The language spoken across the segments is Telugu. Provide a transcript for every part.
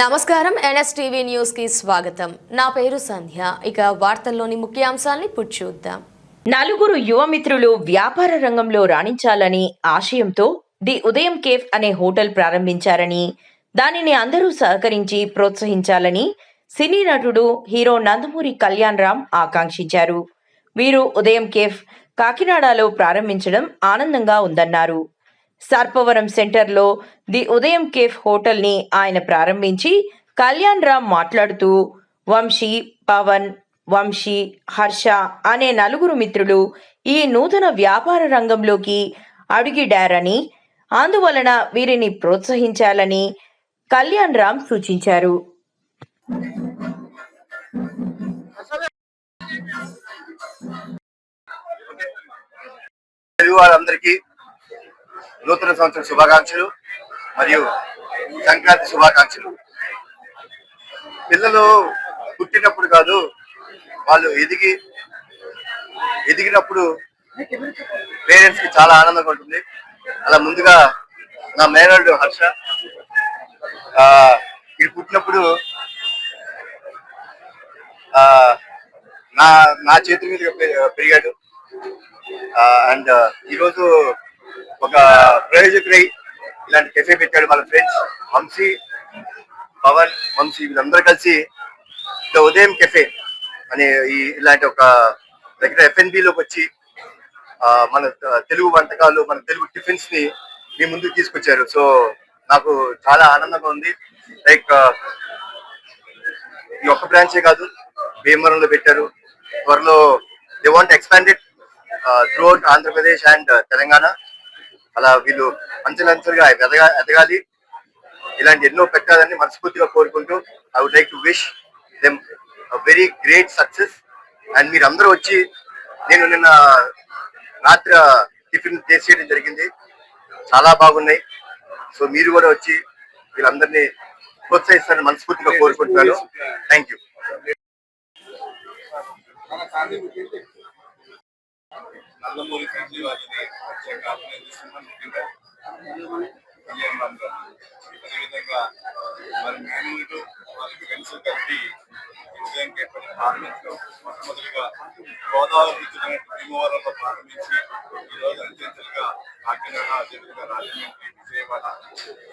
నమస్కారం ఎన్ఎస్టీవీ న్యూస్కి స్వాగతం. నా పేరు సంధ్య. ఇక వార్తల్లోని ముఖ్యాంశాల్ని చూద్దాం. నలుగురు యువమిత్రులు వ్యాపార రంగంలో రాణించాలని ఆశయంతో ది ఉదయం కేఫ్ అనే హోటల్ ప్రారంభించారని దానిని అందరూ సహకరించి ప్రోత్సహించాలని సినీ నటుడు హీరో నందమూరి కళ్యాణ్ రామ్ ఆకాంక్షించారు. వీరు ఉదయం కేఫ్ కాకినాడలో ప్రారంభించడం ఆనందంగా ఉందన్నారు. సర్పవరం సెంటర్లో ది ఉదయం కేఫ్ హోటల్ని ఆయన ప్రారంభించి కళ్యాణ్ రామ్ మాట్లాడుతూ వంశీ పవన్ వంశీ హర్ష అనే నలుగురు మిత్రులు ఈ నూతన వ్యాపార రంగంలోకి అడుగిడారని అందువలన వీరిని ప్రోత్సహించాలని కళ్యాణ్ రామ్ సూచించారు. తెలుగు వారందరికీ నూతన సంవత్సర శుభాకాంక్షలు మరియు సంక్రాంతి శుభాకాంక్షలు. పిల్లలు పుట్టినప్పుడు కాదు వాళ్ళు ఎదిగి ఎదిగినప్పుడు పేరెంట్స్కి చాలా ఆనందంగా ఉంటుంది. అలా ముందుగా నా మేనల్డ్ హర్ష ఇది పుట్టినప్పుడు నా నా చేతి మీద పెరిగాడు. అండ్ ఈరోజు ఒక ప్రయోజకుడై ఇలాంటి కెఫే పెట్టాడు మన ఫ్రెండ్స్ వంశీ పవన్ వంశీ వీళ్ళందరూ కలిసి ద ఉదయం కెఫే అనే ఈ ఇలాంటి ఒక దగ్గర ఎఫ్ఎన్బిలోకి వచ్చి మన తెలుగు వంటకాలు మన తెలుగు టిఫిన్స్ని మీ ముందుకు తీసుకొచ్చారు. సో నాకు చాలా ఆనందంగా ఉంది. లైక్ ఈ ఒక్క బ్రాంచే కాదు భీమవరంలో పెట్టారు. త్వరలో they want expanded throughout Andhra Pradesh and Telangana. అలా వీళ్ళు అంచెలంచెలుగా ఎదగా ఎదగాలి. ఇలాంటి ఎన్నో పెట్టాలని మనస్ఫూర్తిగా కోరుకుంటూ I would like to wish them very great success and మీరు అందరూ వచ్చి నేను నిన్న రాత్రి టిఫిన్ టేస్ట్ చేయడం జరిగింది. చాలా బాగున్నాయి. సో మీరు కూడా వచ్చి వీళ్ళందరినీ ప్రోత్సహిస్తారని మనస్ఫూర్తిగా కోరుకుంటున్నాను. థ్యాంక్ యూ నందమూరి ఫ్యామిలీ వారిని ప్రత్యేకంగా అభినందిస్తున్నాం ముఖ్యంగా కళ్యాణ్ రామ్ అదేవిధంగా వారి మేనేజర్ వారి ఫ్రెండ్స్ కలిపి ఈ ఉదయం కేపని ప్రారంభించడం మొట్టమొదటిగా గోదావరి భీమవరంలో ప్రారంభించి ఈరోజు రోజు అంచెంచెలుగా కాకినాడ అదేవిధంగా రాజమండ్రి విజయవాడ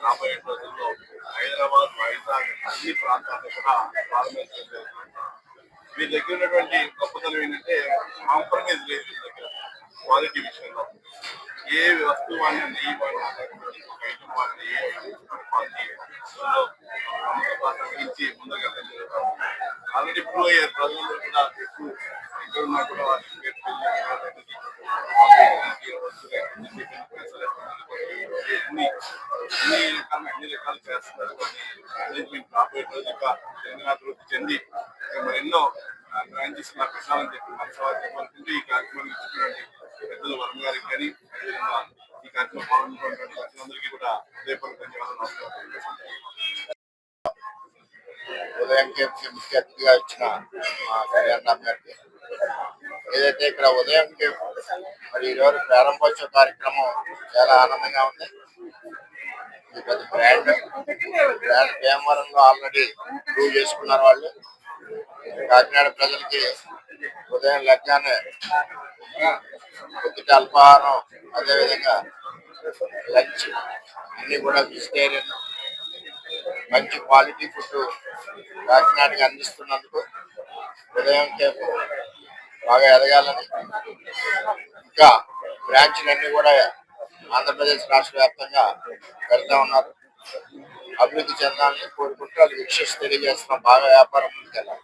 రాబోయే రోజుల్లో హైదరాబాద్ వైజాగ్ అన్ని ప్రాంతాల్లో కూడా ప్రారంభించడం జరుగుతుంది. మీ దగ్గర ఉన్నటువంటి గొప్పతనం ఏంటంటే కాంప్రమైజ్ లేదు మీ దగ్గర క్వాలిటీ విషయంలో ఏ వస్తువు వాడినా నెయ్యి వాడినా లేకపోతే ఒక ఐటమ్ వాడినా ఏ క్వాలిటీ వహించి ముందుకు వెళ్ళడం జరుగుతుంది ఆల్రెడీ ప్రూవ్ అయ్యారు కూడా ఎక్కువ ఇక్కడ ఉన్నా కూడా వారికి పేరు అన్ని అన్ని రకాల అన్ని రకాలు చేస్తున్నారు మేనేజ్మెంట్ రాబోయే రోజు ఇంకా అభివృద్ధి చెంది మరి ఎన్నో బ్రాంచెస్ ప్రసారం పెట్టాలని చెప్పి ఈ కార్యక్రమం ఇచ్చినటువంటి పెద్దలు వరం గారికి కానీ అదేవిధంగా ఈ కార్యక్రమం పాల్గొన్నటువంటి ప్రజలందరికీ కూడా హృదయపూర్వక ధన్యవాదాలు నమస్కారం ఉదయం కేఫ్కి ముఖ్య అతిథిగా ఇచ్చిన మా కళ్యాణ్ రామ్ గారికి ఏదైతే ఇక్కడ ఉదయం కేఫ్ మరి ఈరోజు ప్రారంభోత్సవ కార్యక్రమం చాలా ఆనందంగా ఉంది. ఇది పెద్ద బ్రాండ్ బ్రాండ్ భీమవరంలో ఆల్రెడీ ప్రూవ్ చేసుకున్నారు వాళ్ళు. కాకినాడ ప్రజలకి ఉదయం లగ్గానే కొద్దిగా అల్పాహారం అదేవిధంగా లంచ్ అన్ని కూడా వెజిటేరియన్. మంచి క్వాలిటీ ఫుడ్ కాకినాడకి అందిస్తున్నందుకు ఉదయం కేపు బాగా ఎదగాలని ఇంకా బ్రాంచ్లన్నీ కూడా ఆంధ్రప్రదేశ్ రాష్ట్ర వ్యాప్తంగా పెడతా ఉన్నారు. అభివృద్ధి చెందాలని కోరుకుంటూ వాళ్ళు విషెస్ తెలియజేస్తున్నాం. బాగా వ్యాపారం ముందుకెళ్ళాలి